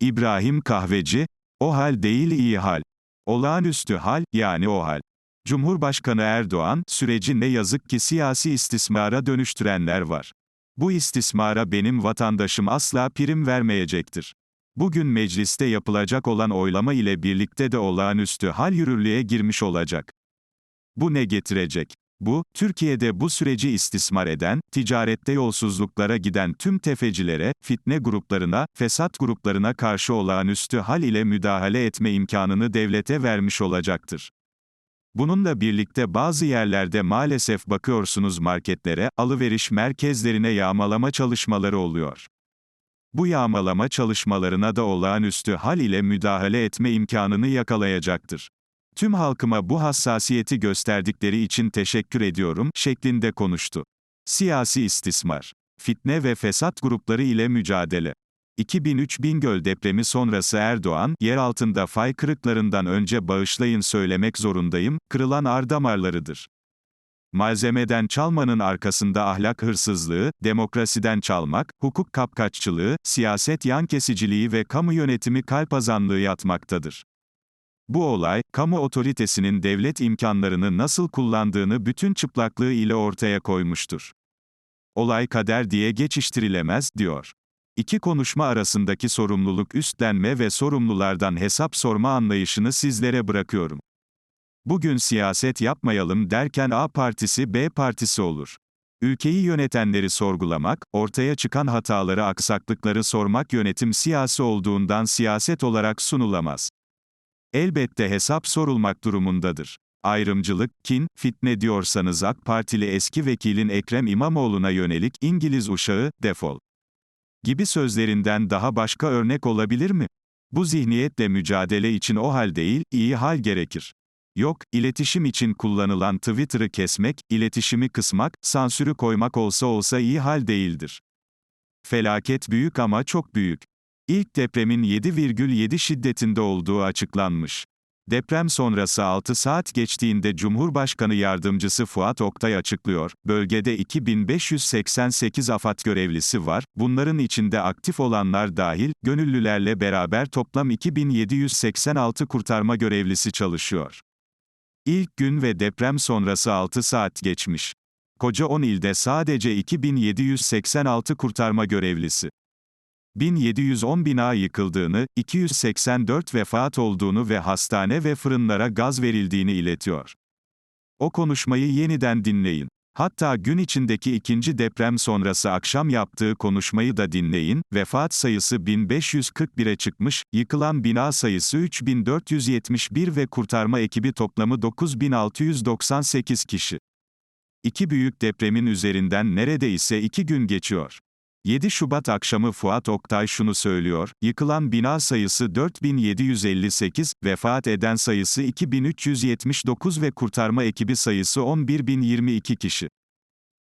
İbrahim Kahveci, o hal değil iyi hal. Olağanüstü hal, yani o hal. Cumhurbaşkanı Erdoğan, süreci ne yazık ki siyasi istismara dönüştürenler var. Bu istismara benim vatandaşım asla prim vermeyecektir. Bugün mecliste yapılacak olan oylama ile birlikte de olağanüstü hal yürürlüğe girmiş olacak. Bu ne getirecek? Bu, Türkiye'de bu süreci istismar eden, ticarette yolsuzluklara giden tüm tefecilere, fitne gruplarına, fesat gruplarına karşı olağanüstü hal ile müdahale etme imkanını devlete vermiş olacaktır. Bununla birlikte bazı yerlerde maalesef bakıyorsunuz marketlere, alıveriş merkezlerine yağmalama çalışmaları oluyor. Bu yağmalama çalışmalarına da olağanüstü hal ile müdahale etme imkanını yakalayacaktır. Tüm halkıma bu hassasiyeti gösterdikleri için teşekkür ediyorum, şeklinde konuştu. Siyasi istismar, fitne ve fesat grupları ile mücadele. 2003 Bingöl depremi sonrası Erdoğan, yer altında fay kırıklarından önce bağışlayın söylemek zorundayım, kırılan ardamarlarıdır. Malzemeden çalmanın arkasında ahlak hırsızlığı, demokrasiden çalmak, hukuk kapkaççılığı, siyaset yan kesiciliği ve kamu yönetimi kalpazanlığı yatmaktadır. Bu olay, kamu otoritesinin devlet imkanlarını nasıl kullandığını bütün çıplaklığı ile ortaya koymuştur. Olay kader diye geçiştirilemez, diyor. İki konuşma arasındaki sorumluluk üstlenme ve sorumlulardan hesap sorma anlayışını sizlere bırakıyorum. Bugün siyaset yapmayalım derken A partisi B partisi olur. Ülkeyi yönetenleri sorgulamak, ortaya çıkan hataları aksaklıkları sormak yönetim siyasi olduğundan siyaset olarak sunulamaz. Elbette hesap sorulmak durumundadır. Ayrımcılık, kin, fitne diyorsanız AK Partili eski vekilin Ekrem İmamoğlu'na yönelik İngiliz uşağı, defol gibi sözlerinden daha başka örnek olabilir mi? Bu zihniyetle mücadele için o hal değil, iyi hal gerekir. Yok, iletişim için kullanılan Twitter'ı kesmek, iletişimi kısmak, sansürü koymak olsa olsa iyi hal değildir. Felaket büyük ama çok büyük. İlk depremin 7,7 şiddetinde olduğu açıklanmış. Deprem sonrası 6 saat geçtiğinde Cumhurbaşkanı Yardımcısı Fuat Oktay açıklıyor, bölgede 2588 AFAD görevlisi var, bunların içinde aktif olanlar dahil, gönüllülerle beraber toplam 2786 kurtarma görevlisi çalışıyor. İlk gün ve deprem sonrası 6 saat geçmiş. Koca 10 ilde sadece 2786 kurtarma görevlisi. 1710 bina yıkıldığını, 284 vefat olduğunu ve hastane ve fırınlara gaz verildiğini iletiyor. O konuşmayı yeniden dinleyin. Hatta gün içindeki ikinci deprem sonrası akşam yaptığı konuşmayı da dinleyin, vefat sayısı 1541'e çıkmış, yıkılan bina sayısı 3471 ve kurtarma ekibi toplamı 9698 kişi. İki büyük depremin üzerinden neredeyse iki gün geçiyor. 7 Şubat akşamı Fuat Oktay şunu söylüyor, yıkılan bina sayısı 4758, vefat eden sayısı 2379 ve kurtarma ekibi sayısı 11022 kişi.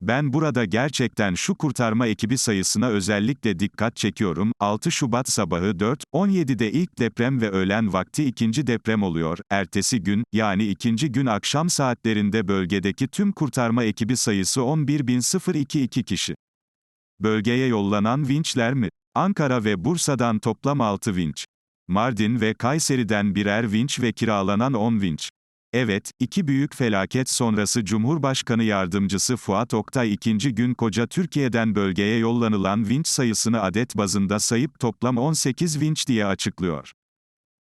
Ben burada gerçekten şu kurtarma ekibi sayısına özellikle dikkat çekiyorum. 6 Şubat sabahı 4.17'de ilk deprem ve öğlen vakti ikinci deprem oluyor. Ertesi gün, yani ikinci gün akşam saatlerinde bölgedeki tüm kurtarma ekibi sayısı 11.022 kişi. Bölgeye yollanan vinçler mi? Ankara ve Bursa'dan toplam 6 vinç. Mardin ve Kayseri'den birer vinç ve kiralanan 10 vinç. Evet, iki büyük felaket sonrası Cumhurbaşkanı Yardımcısı Fuat Oktay ikinci gün koca Türkiye'den bölgeye yollanılan vinç sayısını adet bazında sayıp toplam 18 vinç diye açıklıyor.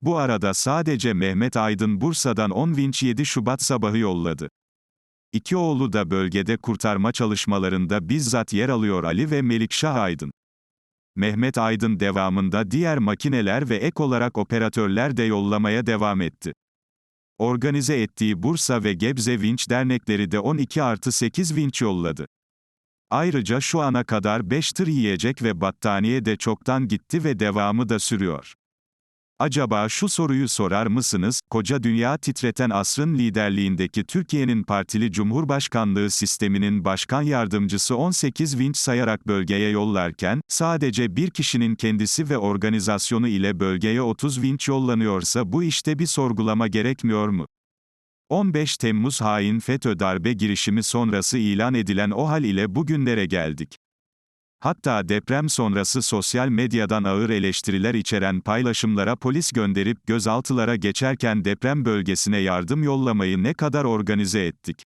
Bu arada sadece Mehmet Aydın Bursa'dan 10 vinç 7 Şubat sabahı yolladı. İki oğlu da bölgede kurtarma çalışmalarında bizzat yer alıyor Ali ve Melikşah Aydın. Mehmet Aydın devamında diğer makineler ve ek olarak operatörler de yollamaya devam etti. Organize ettiği Bursa ve Gebze Vinç dernekleri de 12 artı 8 vinç yolladı. Ayrıca şu ana kadar 5 tır yiyecek ve battaniye de çoktan gitti ve devamı da sürüyor. Acaba şu soruyu sorar mısınız, koca dünya titreten asrın liderliğindeki Türkiye'nin partili cumhurbaşkanlığı sisteminin başkan yardımcısı 18 vinç sayarak bölgeye yollarken, sadece bir kişinin kendisi ve organizasyonu ile bölgeye 30 vinç yollanıyorsa bu işte bir sorgulama gerekmiyor mu? 15 Temmuz hain FETÖ darbe girişimi sonrası ilan edilen o hal ile bugünlere geldik. Hatta deprem sonrası sosyal medyadan ağır eleştiriler içeren paylaşımlara polis gönderip gözaltılara geçerken deprem bölgesine yardım yollamayı ne kadar organize ettik.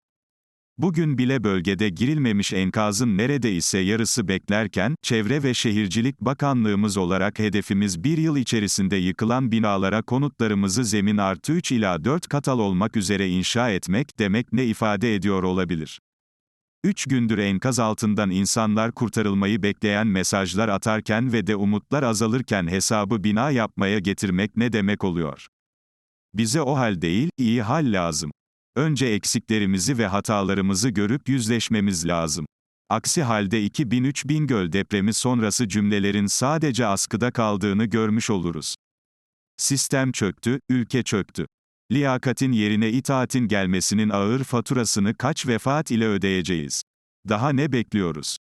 Bugün bile bölgede girilmemiş enkazın neredeyse yarısı beklerken, Çevre ve Şehircilik Bakanlığımız olarak hedefimiz bir yıl içerisinde yıkılan binalara konutlarımızı zemin artı 3 ila 4 katal olmak üzere inşa etmek demek ne ifade ediyor olabilir? 3 gündür enkaz altından insanlar kurtarılmayı bekleyen mesajlar atarken ve de umutlar azalırken hesabı bina yapmaya getirmek ne demek oluyor? Bize o hal değil, iyi hal lazım. Önce eksiklerimizi ve hatalarımızı görüp yüzleşmemiz lazım. Aksi halde 2003 Bingöl depremi sonrası cümlelerin sadece askıda kaldığını görmüş oluruz. Sistem çöktü, ülke çöktü. Liyakatin yerine itaatin gelmesinin ağır faturasını kaç vefat ile ödeyeceğiz? Daha ne bekliyoruz?